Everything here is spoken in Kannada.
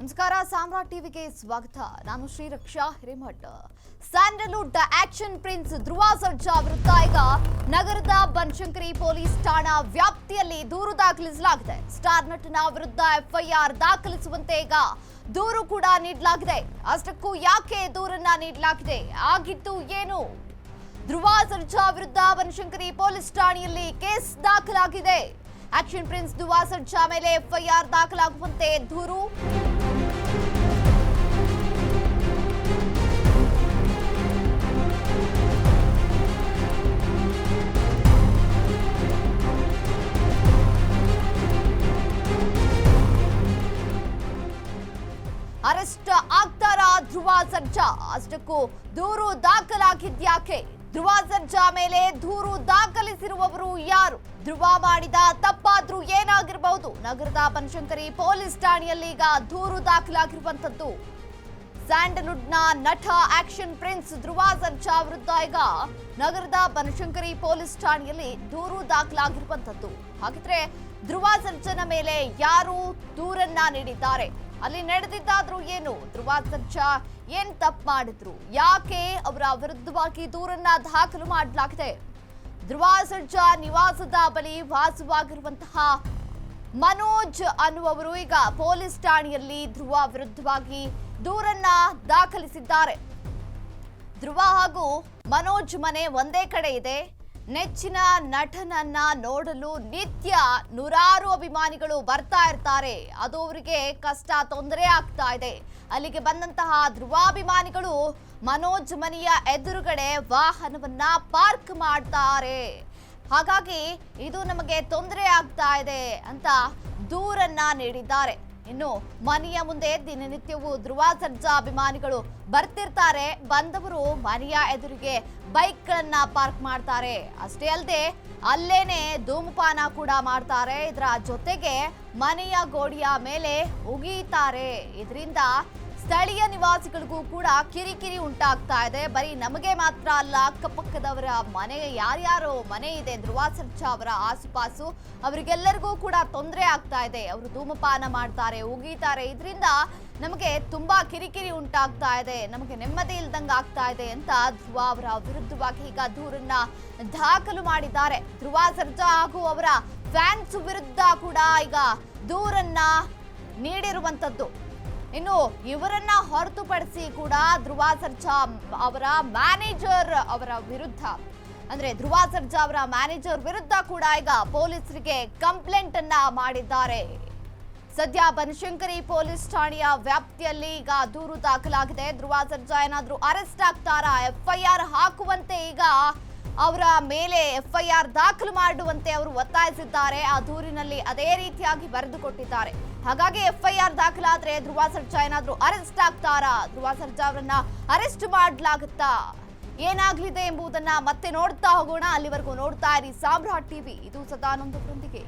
ನಮಸ್ಕಾರ, ಸಾಮ್ರಾಟ್ ಟಿವಿಗೆ ಸ್ವಾಗತ. ನಾನು Shriraksha Hiremath. Sandalwood action prince Dhruva Sarja ವಿರುದ್ಧ ಈಗ ನಗರದ ಬನಶಂಕರಿ ಪೊಲೀಸ್ ಠಾಣಾ ವ್ಯಾಪ್ತಿಯಲ್ಲಿ ದೂರು ದಾಖಲಿಸಲಾಗಿದೆ. ಸ್ಟಾರ್ ನಟನ ವಿರುದ್ಧ ಎಫ್ಐಆರ್ ದಾಖಲಿಸುವಂತೆ ಈಗ ದೂರು ಕೂಡ ನೀಡಲಾಗಿದೆ. ಅಷ್ಟಕ್ಕೂ ಯಾಕೆ ದೂರನ್ನ ನೀಡಲಾಗಿದೆ? ಆಗಿದ್ದು ಏನು? ಧ್ರುವ ಸರ್ಜಾ ವಿರುದ್ಧ ಬನಶಂಕರಿ ಪೊಲೀಸ್ ಠಾಣೆಯಲ್ಲಿ ಕೇಸ್ ದಾಖಲಾಗಿದೆ. ಆಕ್ಷನ್ ಪ್ರಿನ್ಸ್ ಧ್ರುವ ಸರ್ಜಾ ಮೇಲೆ ಎಫ್ಐಆರ್ ದಾಖಲಾಗುವಂತೆ ದೂರು ಅರೆಸ್ಟ್ ಆಗ್ತಾರಾ ಧ್ರುವ ಸರ್ಜಾ? ಅಷ್ಟಕ್ಕೂ ದೂರು ದಾಖಲಾಗಿದ್ಯಾಕೆ? ಧ್ರುವ ಸರ್ಜಾ ಮೇಲೆ ದೂರು ದಾಖಲಿಸಿರುವವರು ಯಾರು? ಧ್ರುವ ಮಾಡಿದ ತಪ್ಪಾದ್ರೂ ಏನಾಗಿರಬಹುದು ನಗರದ ಬನಶಂಕರಿ ಪೊಲೀಸ್ ಠಾಣೆಯಲ್ಲಿ ಈಗ ದೂರು ದಾಖಲಾಗಿರುವಂತದ್ದು ಸ್ಯಾಂಡಲ್ವುಡ್ನ ನಟ, ಆಕ್ಷನ್ ಪ್ರಿನ್ಸ್ ಧ್ರುವ ಸರ್ಜಾ ವಿರುದ್ಧ ಈಗ ನಗರದ ಬನಶಂಕರಿ ಪೊಲೀಸ್ ಠಾಣೆಯಲ್ಲಿ ದೂರು ದಾಖಲಾಗಿರುವಂತದ್ದು ಹಾಗಿದ್ರೆ ಧ್ರುವ ಸರ್ಜನ ಮೇಲೆ ಯಾರು ದೂರನ್ನ ನೀಡಿದ್ದಾರೆ? ಅಲ್ಲಿ ನಡೆದಿದ್ದಾದ್ರೂ ಏನು? ಧ್ರುವ ಸರ್ಜಾ ಏನ್ ತಪ್ಪು ಮಾಡಿದ್ರು? ಯಾಕೆ ಅವರ ವಿರುದ್ಧವಾಗಿ ದೂರನ್ನ ದಾಖಲು ಮಾಡಲಾಗಿದೆ? ಧ್ರುವ ಸರ್ಜಾ ನಿವಾಸದ ಬಳಿ ವಾಸವಾಗಿರುವಂತಹ ಮನೋಜ್ ಅನ್ನುವವರು ಈಗ ಪೊಲೀಸ್ ಠಾಣೆಯಲ್ಲಿ ಧ್ರುವ ವಿರುದ್ಧವಾಗಿ ದೂರನ್ನ ದಾಖಲಿಸಿದ್ದಾರೆ. ಧ್ರುವ ಹಾಗೂ ಮನೋಜ್ ಮನೆ ಒಂದೇ ಕಡೆ ಇದೆ. ನೆಚ್ಚಿನ ನಟನನ್ನ ನೋಡಲು ನಿತ್ಯ ನೂರಾರು ಅಭಿಮಾನಿಗಳು ಬರ್ತಾ ಇರ್ತಾರೆ. ಅದು ಅವರಿಗೆ ಕಷ್ಟ, ತೊಂದರೆ ಆಗ್ತಾ ಇದೆ. ಅಲ್ಲಿಗೆ ಬಂದಂತಹ ಧ್ರುವಾಭಿಮಾನಿಗಳು ಮನೋಜ್ ಮನೆಯ ಎದುರುಗಡೆ ವಾಹನವನ್ನ ಪಾರ್ಕ್ ಮಾಡ್ತಾರೆ. ಹಾಗಾಗಿ ಇದು ನಮಗೆ ತೊಂದರೆ ಆಗ್ತಾ ಇದೆ ಅಂತ ದೂರನ್ನ ನೀಡಿದ್ದಾರೆ. ಇನ್ನು ಮನೆಯ ಮುಂದೆ ದಿನನಿತ್ಯವೂ ಧ್ರುವ ಸರ್ಜಾ ಅಭಿಮಾನಿಗಳು ಬರ್ತಿರ್ತಾರೆ. ಬಂದವರು ಮನೆಯ ಎದುರಿಗೆ ಬೈಕ್ಗಳನ್ನ ಪಾರ್ಕ್ ಮಾಡ್ತಾರೆ. ಅಷ್ಟೇ ಅಲ್ಲದೆ ಅಲ್ಲೇನೆ ಧೂಮಪಾನ ಕೂಡ ಮಾಡ್ತಾರೆ. ಇದರ ಜೊತೆಗೆ ಮನೆಯ ಗೋಡೆಯ ಮೇಲೆ ಉಗಿತಾರೆ. ಇದರಿಂದ ಸ್ಥಳೀಯ ನಿವಾಸಿಗಳಿಗೂ ಕೂಡ ಕಿರಿಕಿರಿ ಉಂಟಾಗ್ತಾ ಇದೆ. ಬರೀ ನಮಗೆ ಮಾತ್ರ ಅಲ್ಲ, ಅಕ್ಕಪಕ್ಕದವರ ಮನೆ, ಯಾರ್ಯಾರು ಮನೆ ಇದೆ ಧ್ರುವ ಸರ್ಜಾ ಅವರ ಆಸುಪಾಸು, ಅವರಿಗೆಲ್ಲರಿಗೂ ಕೂಡ ತೊಂದರೆ ಆಗ್ತಾ ಇದೆ. ಅವರು ಧೂಮಪಾನ ಮಾಡ್ತಾರೆ, ಉಗಿತಾರೆ. ಇದರಿಂದ ನಮಗೆ ತುಂಬಾ ಕಿರಿಕಿರಿ ಉಂಟಾಗ್ತಾ ಇದೆ. ನಮಗೆ ನೆಮ್ಮದಿ ಇಲ್ದಂಗೆ ಆಗ್ತಾ ಇದೆ ಅಂತ ಧ್ರುವ ಅವರ ವಿರುದ್ಧವಾಗಿ ಈಗ ದೂರನ್ನ ದಾಖಲು ಮಾಡಿದ್ದಾರೆ. ಧ್ರುವ ಸರ್ಜಾ ಹಾಗೂ ಅವರ ಫ್ಯಾನ್ಸ್ ವಿರುದ್ಧ ಕೂಡ ಈಗ ದೂರನ್ನ ನೀಡಿರುವಂತದ್ದು ಇನ್ನು ಇವರನ್ನ ಹೊರತುಪಡಿಸಿ ಕೂಡ ಧ್ರುವ ಸರ್ಜಾ ಅವರ ಮ್ಯಾನೇಜರ್ ಅವರ ವಿರುದ್ಧ, ಅಂದ್ರೆ ಧ್ರುವ ಸರ್ಜಾ ಅವರ ಮ್ಯಾನೇಜರ್ ವಿರುದ್ಧ ಕೂಡ ಈಗ ಪೊಲೀಸರಿಗೆ ಕಂಪ್ಲೇಂಟ್ ಅನ್ನ ಮಾಡಿದ್ದಾರೆ. ಸದ್ಯ ಬನಶಂಕರಿ ಪೊಲೀಸ್ ಠಾಣೆಯ ವ್ಯಾಪ್ತಿಯಲ್ಲಿ ಈಗ ದೂರು ದಾಖಲಾಗಿದೆ. ಧ್ರುವ ಸರ್ಜಾ ಏನಾದರೂ ಅರೆಸ್ಟ್ ಆಗ್ತಾರಾ? ಎಫ್ಐಆರ್ ಹಾಕುವಂತೆ ಈಗ ಅವರ ಮೇಲೆ ಎಫ್ಐಆರ್ ದಾಖಲು ಮಾಡುವಂತೆ ಅವರು ಒತ್ತಾಯಿಸಿದ್ದಾರೆ. ಆ ದೂರಿನಲ್ಲಿ ಅದೇ ರೀತಿಯಾಗಿ ಬರೆದುಕೊಟ್ಟಿದ್ದಾರೆ. ಹಾಗಾಗಿ ಎಫ್ಐಆರ್ ದಾಖಲಾದ್ರೆ ಧ್ರುವ ಸರ್ಜಾ ಏನಾದ್ರೂ ಅರೆಸ್ಟ್ ಆಗ್ತಾರಾ? ಧ್ರುವ ಸರ್ಜಾ ಅವರನ್ನ ಅರೆಸ್ಟ್ ಮಾಡಲಾಗುತ್ತಾ? ಏನಾಗ್ಲಿದೆ ಎಂಬುದನ್ನ ಮತ್ತೆ ನೋಡ್ತಾ ಹೋಗೋಣ. ಅಲ್ಲಿವರೆಗೂ ನೋಡ್ತಾ ಇರಿ ಸಾಮ್ರಾಟ್ ಟಿವಿ. ಇದು ಸದಾನಂದರೊಂದಿಗೆ